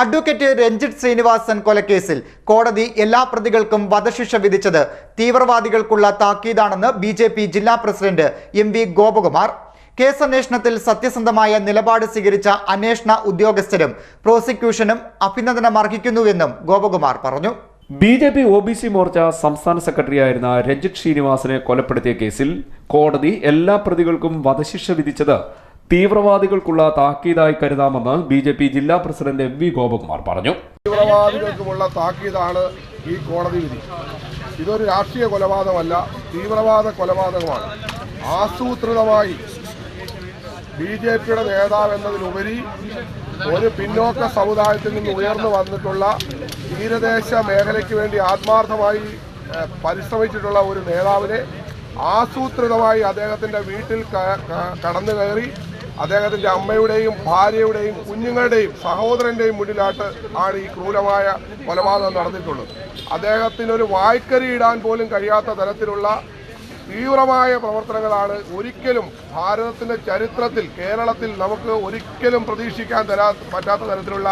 Advocate Ranjith Sreenivasan കൊലക്കേസിൽ കോടതി എല്ലാ പ്രതികൾക്കും വധശിക്ഷ വിധിച്ചത് തീവ്രവാദികൾക്കുള്ള താക്കീതാണെന്ന് ബി ജെ പി ജില്ലാ പ്രസിഡന്റ് എം വി ഗോപകുമാർ. കേസന്വേഷണത്തിൽ സത്യസന്ധമായ നിലപാട് സ്വീകരിച്ച അന്വേഷണ ഉദ്യോഗസ്ഥരും പ്രോസിക്യൂഷനും അഭിനന്ദനം അർഹിക്കുന്നുവെന്നും ഗോപകുമാർ പറഞ്ഞു. B J P O B C Morcha സംസ്ഥാന സെക്രട്ടറിയായിരുന്ന രഞ്ജിത് ശ്രീനിവാസനെ കൊലപ്പെടുത്തിയ കേസിൽ കോടതി എല്ലാ പ്രതികൾക്കും വധശിക്ഷ വിധിച്ചത് തീവ്രവാദികൾക്കുള്ള താക്കീതായി കരുതാമെന്ന് ബി ജെ പി ജില്ലാ പ്രസിഡന്റ് എം വി ഗോപകുമാർ പറഞ്ഞു. തീവ്രവാദികൾക്കുമുള്ള താക്കീതാണ് ഈ കോടതി വിധി. ഇതൊരു രാഷ്ട്രീയ കൊലപാതകമല്ല തീവ്രവാദ കൊലപാതകമാണ്. ആസൂത്രിതമായി ബി ജെ പിയുടെ നേതാവ് എന്നതിലുപരി ഒരു പിന്നോക്ക സമുദായത്തിൽ നിന്ന് ഉയർന്നു വന്നിട്ടുള്ള തീരദേശ മേഖലയ്ക്ക് വേണ്ടി ആത്മാർത്ഥമായി പരിശ്രമിച്ചിട്ടുള്ള ഒരു നേതാവിനെ ആസൂത്രിതമായി അദ്ദേഹത്തിന്റെ വീട്ടിൽ കടന്നു കയറി അദ്ദേഹത്തിന്റെ അമ്മയുടെയും ഭാര്യയുടെയും കുഞ്ഞുങ്ങളുടെയും സഹോദരന്റെയും മുന്നിലായിട്ട് ആണ് ഈ ക്രൂരമായ കൊലപാതകം നടന്നിട്ടുള്ളത്. അദ്ദേഹത്തിനൊരു വായ്ക്കരി ഇടാൻ പോലും കഴിയാത്ത തരത്തിലുള്ള തീവ്രമായ പ്രവർത്തനങ്ങളാണ് ഒരിക്കലും ഭാരതത്തിന്റെ ചരിത്രത്തിൽ കേരളത്തിൽ നമുക്ക് ഒരിക്കലും പ്രതീക്ഷിക്കാൻ തരാ പറ്റാത്ത തരത്തിലുള്ള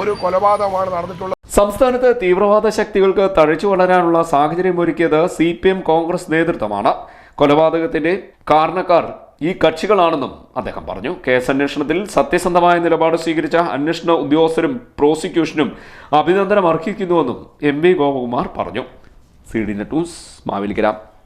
ഒരു കൊലപാതകമാണ് നടന്നിട്ടുള്ളത്. സംസ്ഥാനത്ത് തീവ്രവാദ ശക്തികൾക്ക് തഴച്ചു വളരാനുള്ള സാഹചര്യം ഒരുക്കിയത് സി പി എം കോൺഗ്രസ് നേതൃത്വമാണ്. കൊലപാതകത്തിന്റെ കാരണക്കാർ ഈ കക്ഷികളാണെന്നും അദ്ദേഹം പറഞ്ഞു. കേസ് കേസന്വേഷണത്തിൽ സത്യസന്ധമായ നിലപാട് സ്വീകരിച്ച അന്വേഷണ ഉദ്യോഗസ്ഥരും പ്രോസിക്യൂഷനും അഭിനന്ദനം അർഹിക്കുന്നുവെന്നും എം വി ഗോപകുമാർ പറഞ്ഞു. C D news Mavelikara.